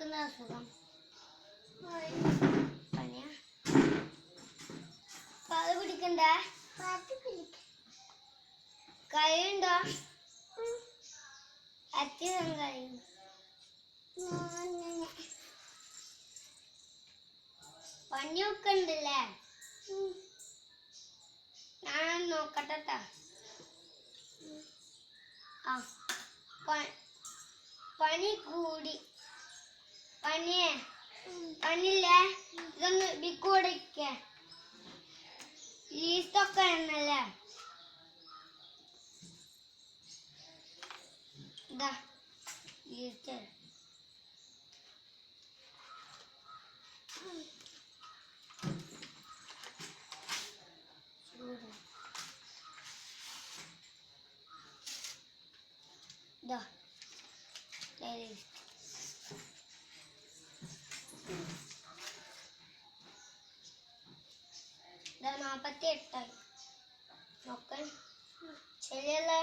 നിൽക്കുന്ന അസുഖം. പനിയാ? പാൽ പിടിക്കണ്ടേ കഴിയുണ്ടോ? അച്ഛനും കഴിയും. പണിയൊക്കെ ഉണ്ടല്ലേ? ഞാൻ നോക്കട്ടെ ട്ടാ. ആ പണി കൂടി. പനിയെ പനില്ലേ ഇതൊന്ന് ബിക്കൂടിക്ക ലീസ്റ്റൊക്കെ എന്നല്ലേ ഇതാ ലീസ്റ്റ്. Да. ഇതാ ലീസ്റ്റ് ഇതാ നാപ്പത്തി എട്ടായി നോക്കാൻ ശരിയല്ലേ